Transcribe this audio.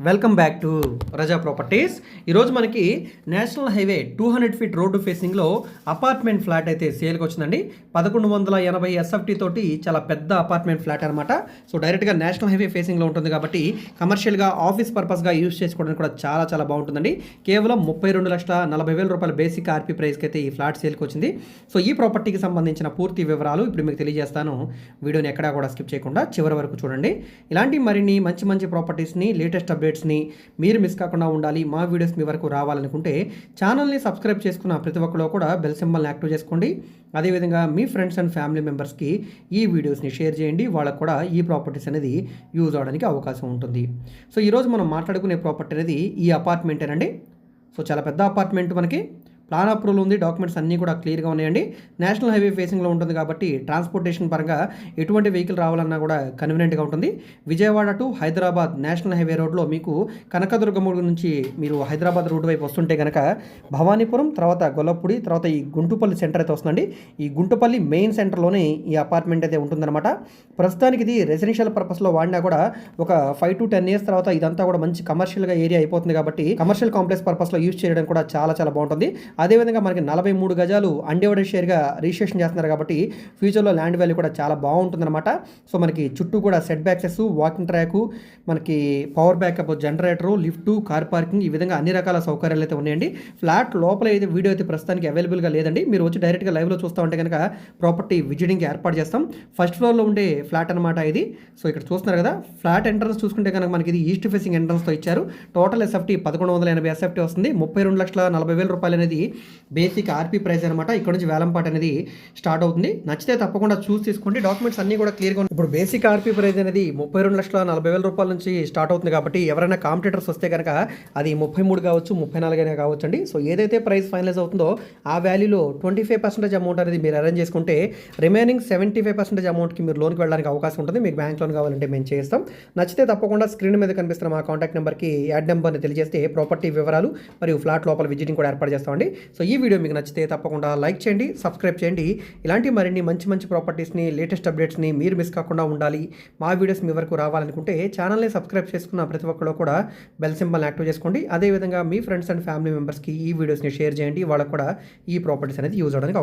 Welcome back to Raza properties. ఈరోజు మనకి national highway two hundred feet road ఫేసింగ్లో apartment flat అయితే సేల్కి వచ్చిందండి. పదకొండు వందల ఎనభై ఎస్ఎఫ్టీ తోటి చాలా పెద్ద అపార్ట్మెంట్ ఫ్లాట్ అనమాట సో డైరెక్ట్గా నేషనల్ హైవే ఫేసింగ్లో ఉంటుంది కాబట్టి కమర్షియల్గా ఆఫీస్ పర్పస్గా యూస్ చేసుకోవడానికి కూడా చాలా చాలా బాగుంటుందండి. కేవలం ముప్పై రెండు లక్షల నలభై వేల రూపాయల బేసిక్ ఆర్పీ ప్రైస్కి అయితే ఈ ఫ్లాట్ సేల్కి వచ్చింది. సో ఈ ప్రాపర్టీకి సంబంధించిన పూర్తి వివరాలు ఇప్పుడు మీకు తెలియజేస్తాను. వీడియోని ఎక్కడా కూడా స్కిప్ చేయకుండా చివరి వరకు చూడండి. ఇలాంటి మరిన్ని మంచి మంచి ప్రాపర్టీస్ని లేటెస్ట్ అప్డేట్స్ని మీరు మిస్ కాకుండా ఉండాలి. మా వీడియోస్ మీ వరకు రావాలనుకుంటే ఛానల్ని సబ్స్క్రైబ్ చేసుకున్న ప్రతి ఒక్కరు కూడా బెల్ సింబల్ని యాక్టివ్ చేసుకోండి. అదేవిధంగా మీ ఫ్రెండ్స్ అండ్ ఫ్యామిలీ మెంబర్స్కి ఈ వీడియోస్ని షేర్ చేయండి. వాళ్ళకు కూడా ఈ ప్రాపర్టీస్ అనేది యూజ్ అవడానికి అవకాశం ఉంటుంది. సో ఈరోజు మనం మాట్లాడుకునే ప్రాపర్టీ అనేది ఈ అపార్ట్మెంటేనండి. సో చాలా పెద్ద అపార్ట్మెంట్ మనకి. ప్లాన్ అప్రూవల్ ఉంది డాక్యుమెంట్స్ అన్నీ కూడా క్లియర్గా ఉన్నాయండి. నేషనల్ హైవే ఫేసింగ్లో ఉంటుంది కాబట్టి ట్రాన్స్పోర్టేషన్ పరంగా ఎటువంటి వెహికల్ రావాలన్నా కూడా కన్వీనియంట్గా ఉంటుంది. Vijayawada to Hyderabad national highway రోడ్లో మీకు కనకదుర్గం నుంచి మీరు హైదరాబాద్ రోడ్డు వైపు వస్తుంటే కనుక భవానీపురం తర్వాత గొల్లపూడి తర్వాత ఈ గుంటుపల్లి సెంటర్ అయితే వస్తుందండి. ఈ గుంటుపల్లి మెయిన్ సెంటర్లోనే ఈ అపార్ట్మెంట్ అయితే ఉంటుందన్నమాట. ప్రస్తుతానికి ఇది రెసిడెన్షియల్ పర్పస్లో వాడినా కూడా ఒక ఫైవ్ టు టెన్ ఇయర్స్ తర్వాత ఇదంతా కూడా మంచి కమర్షియల్గా ఏరియా అయిపోతుంది కాబట్టి కమర్షియల్ కాంప్లెక్స్ పర్పస్లో యూజ్ చేయడం కూడా చాలా చాలా బాగుంటుంది. అదేవిధంగా మనకి నలభై మూడు గజాలు అన్డివైడెడ్ షేర్గా రిజిస్ట్రేషన్ చేస్తున్నారు కాబట్టి ఫ్యూచర్లో ల్యాండ్ వాల్యూ కూడా చాలా బాగుంటుందన్నమాట. సో మనకి చుట్టూ కూడా సెట్ బ్యాక్సెస్ వాకింగ్ ట్రాక్ మనకి power backup generator lift car parking ఈ విధంగా అన్ని రకాల సౌకర్యాలు అయితే ఉన్నాయండి. ఫ్లాట్ లోపల అయితే వీడియో అయితే ప్రస్తుతానికి అవైలబుల్గా లేదండి. మీరు వచ్చి డైరెక్ట్గా లైవ్లో చూస్తూ ఉంటే కనుక ప్రాపర్టీ విజిటింగ్కి ఏర్పాటు చేస్తాం. ఫస్ట్ ఫ్లోర్లో ఉండే ఫ్లాట్ అనమాట ఇది. సో ఇక్కడ చూస్తున్నారు కదా ఫ్లాట్ ఎంట్రన్స్ చూసుకుంటే కనుక మనకి ఇది ఈస్ట్ ఫేసింగ్ ఎంట్రన్స్తో ఇచ్చారు. టోటల్ ఎస్ఎఫ్టీ పదకొండు వందల ఎనభై ఎస్ఎఫ్టీ వస్తుంది. ముప్పై రెండు లక్షల నలభై వేల రూపాయలు అనేది బేసిక్ ఆర్పీ ప్రైస్ అనమాట ఇక్కడ నుంచి వేలంపాట అనేది స్టార్ట్ అవుతుంది. నచ్చితే తప్పకుండా చూసి తీసుకోండి. డాక్యుమెంట్స్ అన్ని కూడా క్లియర్గా ఉన్నాయి. ఇప్పుడు బేసిక్ ఆర్పీ ప్రైస్ అనేది ముప్పై రెండు లక్షల నలభై వేల రూపాయల నుంచి స్టార్ట్ అవుతుంది కాబట్టి ఎవరైనా కాంపిటేటర్స్ వస్తే కనుక అది ముప్పై మూడు కావచ్చు ముప్పై నాలుగు కావచ్చు అండి సో ఏదైతే ప్రైస్ ఫైనలైజ్ అవుతుందో ఆ వాల్యూలో ట్వంటీ ఫైవ్ పర్సెంటేజ్ అమౌంట్ అనేది మీరు అరేంజ్ చేసుకుంటే రిమైనింగ్ సెవెంటీ ఫైవ్ పర్సెంటేజ్ అమౌంట్కి మీరు లోన్కి వెళ్ళడానికి అవకాశం ఉంటుంది. మీకు బ్యాంక్ లోన్ కావాలంటే మేము చేస్తాం. నచ్చితే తప్పకుండా స్క్రీన్ మీద కనిపిస్తున్న మా కాంటాక్ట్ నెంబర్కి యాడ్ నెంబర్ని తెలియజేస్తే ప్రాపర్టీ వివరాలు మరియు ఫ్లాట్ లోపల విజిటింగ్ కూడా ఏర్పాటు చేస్తామండి. సో ఈ వీడియో మీకు నచ్చితే తప్పకుండా లైక్ చేయండి సబ్స్క్రైబ్ చేయండి. ఇలాంటి మరిన్ని మంచి మంచి ప్రాపర్టీస్ని లేటెస్ట్ అప్డేట్స్ని మీరు మిస్ కాకుండా ఉండాలి. మా వీడియోస్ మీ వరకు రావాలనుకుంటే ఛానల్ని సబ్స్క్రైబ్ చేసుకున్న ప్రతి ఒక్కరు కూడా బెల్ సింబల్ని యాక్టివ్ చేసుకోండి. అదేవిధంగా మీ ఫ్రెండ్స్ అండ్ ఫ్యామిలీ మెంబర్స్కి ఈ వీడియోస్ని షేర్ చేయండి. వాళ్ళకు కూడా ఈ ప్రాపర్టీస్ అనేది యూజ్ అవడానికి